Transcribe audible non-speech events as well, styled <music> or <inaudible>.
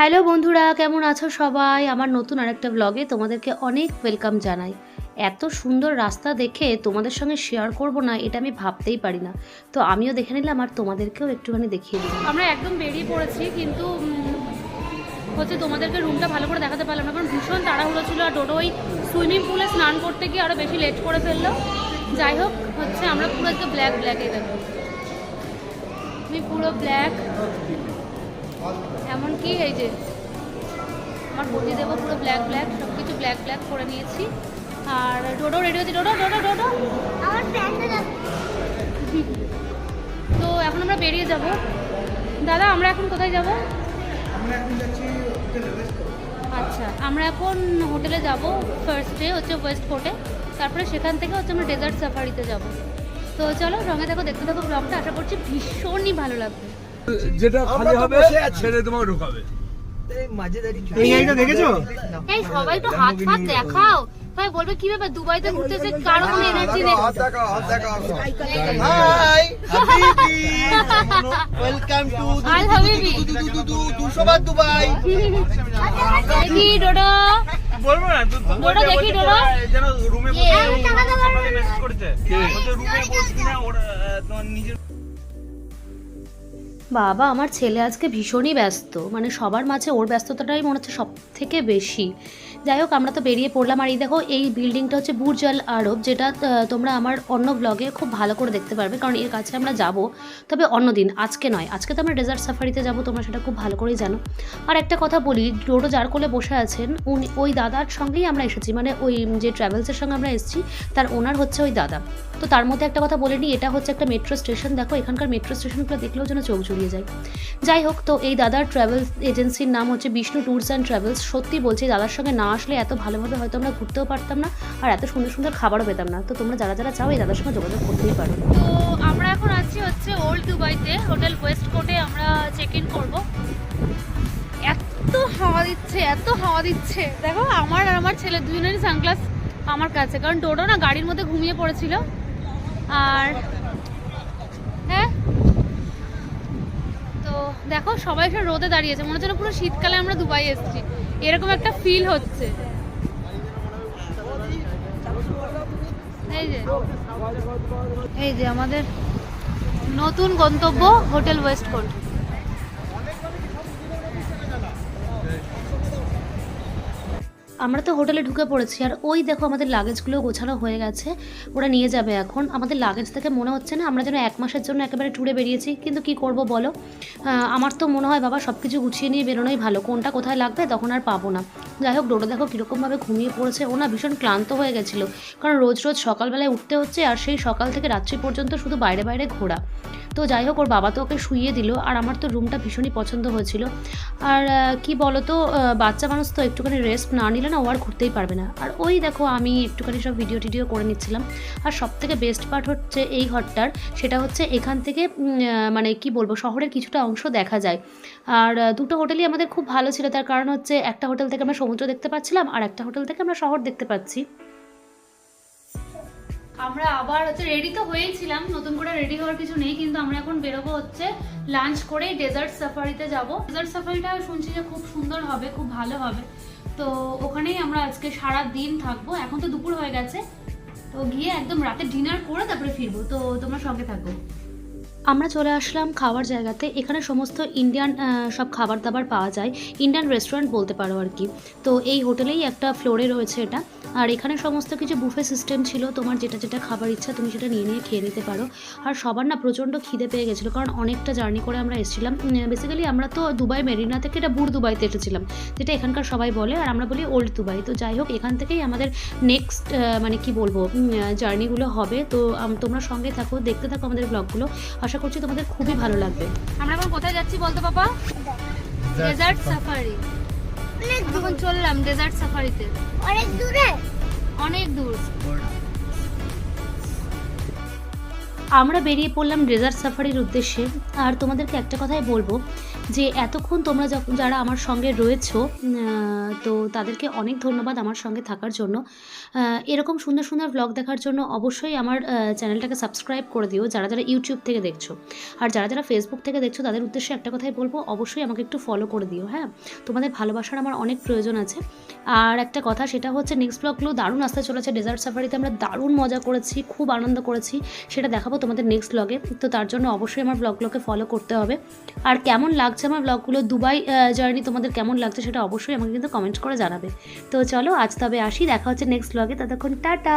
Hello বন্ধুরা, কেমন আছো সবাই? আমার নতুন আরেকটা ব্লগে তোমাদেরকে অনেক ওয়েলকাম জানাই। এত সুন্দর রাস্তা দেখে তোমাদের সঙ্গে শেয়ার করব না, এটা আমি ভাবতেই পারি না। তো আমিও দেখে নিলাম আর তোমাদেরকেও একটুখানি দেখিয়ে দিলাম। আমরা একদম বেরিয়ে পড়েছি, কিন্তু হচ্ছে তোমাদেরকে রুমটা ভালো করে দেখাতে পারলাম না, কারণ ভীষণ তাড়াহুড়ো ছিল আর টোটো ওই সুইমিং পুলে স্নান করতে গিয়ে আরও বেশি লেট করে ফেলল। যাই হোক, হচ্ছে আমরা পুরো আজকে ব্ল্যাক ব্ল্যাকে দেখো। আমি পুরো ব্ল্যাক এমনকি এই যে আমার বটি দেবো পুরো ব্ল্যাক ব্ল্যাক সব কিছু ব্ল্যাক ব্ল্যাক করে নিয়েছি। আর ডোডো রেডি হচ্ছে ডোডো ডোডো ডোডো। তো এখন আমরা বেরিয়ে যাব। দাদা আমরা এখন কোথায় যাব? আচ্ছা আমরা এখন হোটেলে যাব। ফার্স্টে হচ্ছে ওয়েস্ট কোর্টে তারপরে সেখান থেকে হচ্ছে আমরা ডেজার্ট সাফারিতে যাব। তো চলো রঙে দেখো দেখতে থাকো ব্লগটা আশা করছি ভীষণই ভালো লাগবে। যেটা খালি হবে ছেড়ে তোমাকে ঢোকাবে। এই গাড়িটা দেখেছ? এই সবাই তো হাত ফাত দেখাও। ভাই বলবে কি ব্যাপার? দুবাইতে ঘুরতেছে কারও কোনো এনার্জি নেই। হাই <laughs> ওয়েলকাম টু হাই হাবিবি। দুশোবার দুবাই। দেখি ডোডো। বলব না ডোডো দেখি ডোডো। যেন রুমে না। মেসেজ করেছে। রুমে বসবি না ওর নিজের বাবা, আমার ছেলে আজকে ভীষণই ব্যস্ত। মানে সবার মাঝে ওর ব্যস্ততাটাই মনে হচ্ছে সব থেকে বেশি। যাই হোক, আমরা তো বেরিয়ে পড়লাম। আর এই দেখো, এই বিল্ডিংটা হচ্ছে বুর্জ আল আরব, যেটা তোমরা আমার অন্য ব্লগে খুব ভালো করে দেখতে পারবে, কারণ এর কাছে আমরা যাব। তবে অন্য দিন, আজকে নয়। আজকে তো আমরা ডেজার্ট সাফারিতে যাব, তোমরা সেটা খুব ভালো করেই জানো। আর একটা কথা বলি ডোডো যার কোলে বসে আছেন, উনি, ওই দাদার সঙ্গেই আমরা এসেছি। মানে ওই যে ট্রাভেলসের সঙ্গে আমরা এসেছি, তার ওনার হচ্ছে ওই দাদা। তো তার মধ্যে একটা কথা বলে নিই, এটা হচ্ছে একটা মেট্রো স্টেশন দেখো, এখানকার মেট্রো স্টেশনগুলো দেখলেও যেন চোখ জুড়িয়ে যায়। যাই হোক, তো এই দাদার ট্রাভেল এজেন্সির নাম হচ্ছে বিষ্ণু ট্যুরস অ্যান্ড ট্রাভেলস সত্যি বলছি দাদার সঙ্গে না আসলে এত ভালোভাবে হয়তো আমরা ঘুরতেও পারতাম না আর এত সুন্দর সুন্দর খাবারও পেতাম না। তো তোমরা যারা যারা চাও, এই দাদার সঙ্গে যোগাযোগ করতেই পারো। তো আমরা এখন আছি হচ্ছে ওল্ড দুবাইতে হোটেল ওয়েস্ট কোর্টে আমরা চেক ইন করব। এত হাওয়া দিচ্ছে, এত হাওয়া দিচ্ছে। দেখো, আমার আর আমার ছেলে দুজনেরই সানগ্লাস আমার কাছে। কারণ টোটো না গাড়ির মধ্যে ঘুমিয়ে পড়েছিল। আর হ্যাঁ? তো দেখো, সবাই সব রোদে দাঁড়িয়েছে। মনে হচ্ছে পুরো শীতকালে আমরা দুবাই এসেছি। এরকম একটা ফিল হচ্ছে। এই যে এই যে আমাদের নতুন গন্তব্য হোটেল ওয়েস্ট কোর্ট আমরা তো হোটেলে ঢুকে পড়েছি আর ওই দেখো আমাদের লাগেজগুলো গোছানো হয়ে গেছে। ওরা নিয়ে যাবে এখন। আমাদের লাগেজ থেকে মনে হচ্ছে না, আমরা যেন এক মাসের জন্য একেবারে ট্যুরে বেরিয়েছি। কিন্তু কি করব বলো? আমার তো মনে হয় বাবা সব কিছু গুছিয়ে নিয়ে বেরোনোই ভালো। কোনটা কোথায় লাগবে তখন আর পাবো না। যাই হোক, ডোডো দেখো কীরকমভাবে ঘুমিয়ে পড়েছে। ও না ভীষণ ক্লান্ত হয়ে গেছিল। কারণ রোজ রোজ সকালবেলায় উঠতে হচ্ছে আর সেই সকাল থেকে রাত্রি পর্যন্ত শুধু বাইরে বাইরে ঘোরা। তো যাই হোক, ওর বাবা তো ওকে শুইয়ে দিল আর আমার তো রুমটা ভীষণই পছন্দ হয়েছিল। আর কি বলো তো বাচ্চা মানুষ তো একটুখানি রেস্ট না নিলে না, ও আর ঘুরতেই পারবে না। আর ওই দেখো, আমি একটুখানি সব ভিডিও টিডিও করে নিচ্ছিলাম। আর সব থেকে বেস্ট পার্ট হচ্ছে এই ঘরটার, সেটা হচ্ছে এখান থেকে মানে কি বলব, শহরের কিছুটা অংশ দেখা যায়। আর দুটো হোটেলই আমাদের খুব ভালো ছিল। তার কারণ হচ্ছে, একটা হোটেল থেকে আমরা সমুদ্র দেখতে পাচ্ছিলাম, আর একটা হোটেল থেকে আমরা শহর দেখতে পাচ্ছি। আমরা আবার হচ্ছে রেডি তো হয়েছিলাম, নতুন করে রেডি হওয়ার কিছু নেই, কিন্তু আমরা এখন বেরোবো হচ্ছে লাঞ্চ করে ডেজার্ট সাফারিতে যাব। ডেজার্ট সাফারিটা শুনছি যে খুব সুন্দর হবে, খুব ভালো হবে। তো ওখানেই আমরা আজকে সারা দিন থাকব। এখন তো দুপুর হয়ে গেছে। তো গিয়ে একদম রাতে ডিনার করে তারপরে ফিরবো। তো তোমরা সঙ্গে থাকো। আমরা চলে আসলাম খাওয়ার জায়গাতে। এখানে সমস্ত ইন্ডিয়ান সব খাবার দাবার পাওয়া যায়। ইন্ডিয়ান রেস্টুরেন্ট বলতে পারো আর কি। তো এই হোটেলেই একটা ফ্লোরে রয়েছে এটা। আর এখানে সমস্ত কিছু বুফে সিস্টেম ছিল। তোমার যেটা যেটা খাবার ইচ্ছা তুমি সেটা নিয়ে নিয়ে খেয়ে নিতে পারো। আর সবার না প্রচণ্ড খিদে পেয়ে গেছিল, কারণ অনেকটা জার্নি করে আমরা এসেছিলাম। বেসিক্যালি আমরা তো দুবাই, মেরিনা থেকে এটা বুড় দুবাইতে এসেছিলাম, যেটা এখানকার সবাই বলে। আর আমরা বলি ওল্ড দুবাই। তো যাই হোক, এখান থেকেই আমাদের নেক্সট মানে কি বলব জার্নিগুলো হবে। তো তোমরা সঙ্গে থাকো, দেখতে থাকো আমাদের ব্লগগুলো আশা করছি তোমাদের খুবই ভালো লাগবে। আমরা এখন কোথায় যাচ্ছি বলতো পাপা? ডেজার্ট সাফারি অনেক দূর এখন চললাম ডেজার্ট সাফারিতে অনেক দূরে? অনেক দূর। আমরা বেরিয়ে পড়লাম ডেজার্ট সাফারির উদ্দেশ্যে। আর তোমাদেরকে একটা কথাই বলব যে, এতক্ষণ তোমরা যখন যারা আমার সঙ্গে রয়েছো তো তাদেরকে অনেক ধন্যবাদ আমার সঙ্গে থাকার জন্য। এরকম সুন্দর সুন্দর ব্লগ দেখার জন্য অবশ্যই আমার চ্যানেলটাকে সাবস্ক্রাইব করে দিও, যারা যারা ইউটিউব থেকে দেখছ। আর যারা যারা ফেসবুক থেকে দেখছ, তাদের উদ্দেশ্যে একটা কথাই বলব, অবশ্যই আমাকে একটু ফলো করে দিও হ্যাঁ? তোমাদের ভালোবাসার আমার অনেক প্রয়োজন আছে। আর একটা কথা, সেটা হচ্ছে নেক্সট ব্লগগুলো দারুণ আসতে চলেছে। ডেজার্ট সাফারিতে আমরা দারুণ মজা করেছি, খুব আনন্দ করেছি। সেটা দেখাবো তোমাদের নেক্সট ব্লগে তো তার জন্য অবশ্যই আমার ব্লগগুলোকে ফলো করতে হবে। আর কেমন লাগছে আমার ব্লগগুলো দুবাই জার্নি তোমাদের কেমন লাগছে সেটা অবশ্যই আমাকে কিন্তু কমেন্ট করে জানাবে। তো চলো আজ তবে আসি, দেখা হচ্ছে নেক্সট ব্লগে ততক্ষণ টাটা!